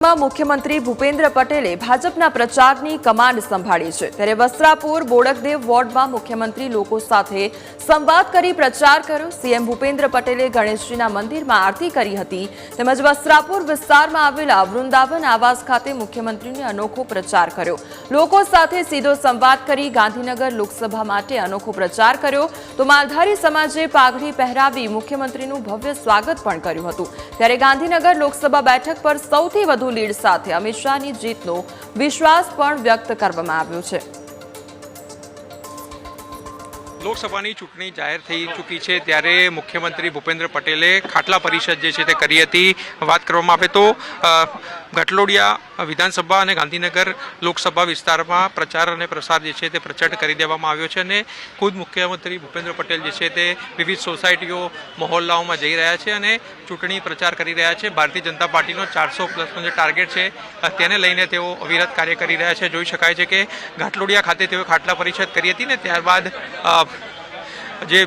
મુખ્યમંત્રી ભૂપેન્દ્ર પટેલે ભાજપના પ્રચારની કમાન્ડ સંભાળી છે. ત્યારે વસ્ત્રાપુર, બોડકદેવ વોર્ડમાં મુખ્યમંત્રી લોકો સાથે સંવાદ કરી પ્રચાર કર્યો. સીએમ ભૂપેન્દ્ર પટેલે ગણેશજીના મંદિરમાં આરતી કરી હતી. તેમજ વસ્ત્રાપુર વિસ્તારમાં આવેલા વૃંદાવન આવાસ ખાતે મુખ્યમંત્રીને અનોખો પ્રચાર કર્યો. લોકો સાથે સીધો સંવાદ કરી ગાંધીનગર લોકસભા માટે અનોખો પ્રચાર કર્યો. તો માલધારી સમાજે પાઘડી પહેરાવી મુખ્યમંત્રીનું ભવ્ય સ્વાગત પણ કર્યું હતું. ત્યારે ગાંધીનગર લોકસભા બેઠક પર સૌથી વધુ લીડ સાથે અમિત શાહની જીતનો વિશ્વાસ પણ વ્યક્ત કરવામાં આવ્યો છે. લોકસભાની ચૂંટણી જાહેર થઈ ચૂકી છે ત્યારે મુખ્યમંત્રી ભૂપેન્દ્ર પટેલે ખાટલા પરિષદ જે છે તે કરી હતી. વાત કરવામાં આવે તો ઘાટલોડિયા વિધાનસભા અને ગાંધીનગર લોકસભા વિસ્તારમાં પ્રચાર અને પ્રસાર જે છે તે પ્રચંડ કરી દેવામાં આવ્યો છે અને ખુદ મુખ્યમંત્રી ભૂપેન્દ્ર પટેલ જે છે તે વિવિધ સોસાયટીઓ, મહોલ્લાઓમાં જઈ રહ્યા છે અને ચૂંટણી પ્રચાર કરી રહ્યા છે. ભારતીય જનતા પાર્ટીનો ચારસો પ્લસનો જે ટાર્ગેટ છે તેને લઈને તેઓ અવિરત કાર્ય કરી રહ્યા છે. જોઈ શકાય છે કે ઘાટલોડિયા ખાતે તેઓ ખાટલા પરિષદ કરી હતી ને ત્યારબાદ જે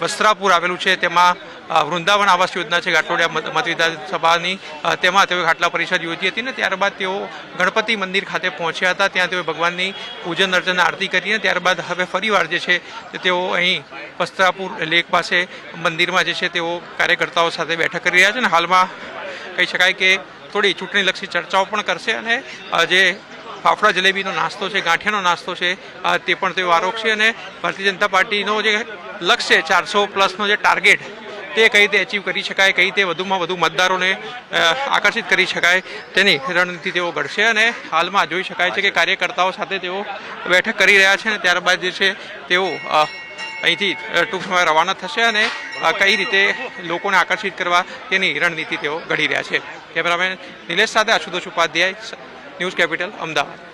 વસ્ત્રાપુર આવેલું છે તેમાં વૃંદાવન આવાસ યોજના છે ઘાટલોડિયા મત વિધાનસભાની તેમાં તેઓ ખાટલા પરિષદ યોજી હતી ને ત્યારબાદ તેઓ ગણપતિ મંદિર ખાતે પહોંચ્યા હતા. ત્યાં તેઓ ભગવાનની પૂજન અર્ચન આરતી કરીને ત્યારબાદ હવે ફરીવાર જે છે તેઓ અહીં વસ્ત્રાપુર લેક પાસે મંદિરમાં જે છે, તેઓ કાર્યકર્તાઓ સાથે બેઠક કરી રહ્યા છે અને હાલમાં કહી શકાય કે થોડી ચૂંટણીલક્ષી ચર્ચાઓ પણ કરશે અને જે ફાફડા જલેબીનો નાસ્તો છે, ગાંઠિયાનો નાસ્તો છે તે પણ તેઓ આરોગશે અને ભારતીય જનતા પાર્ટીનો જે લક્ષ્ય ચારસો પ્લસનો જે ટાર્ગેટ તે કઈ રીતે અચીવ કરી શકાય, કઈ રીતે વધુમાં વધુ મતદારોને આકર્ષિત કરી શકાય, તેની રણનીતિ તેઓ ઘડશે અને હાલમાં જોઈ શકાય છે કે કાર્યકર્તાઓ સાથે તેઓ બેઠક કરી રહ્યા છે અને ત્યારબાદ જે છે તેઓ અહીંથી ટૂંક સમય રવાના થશે અને કઈ રીતે લોકોને આકર્ષિત કરવા તેની રણનીતિ તેઓ ઘડી રહ્યા છે. કેમેરામેન નિલેશ સાથે આશુતોષ ઉપાધ્યાય ન્યૂઝ કેપિટલ, અમદાવાદ.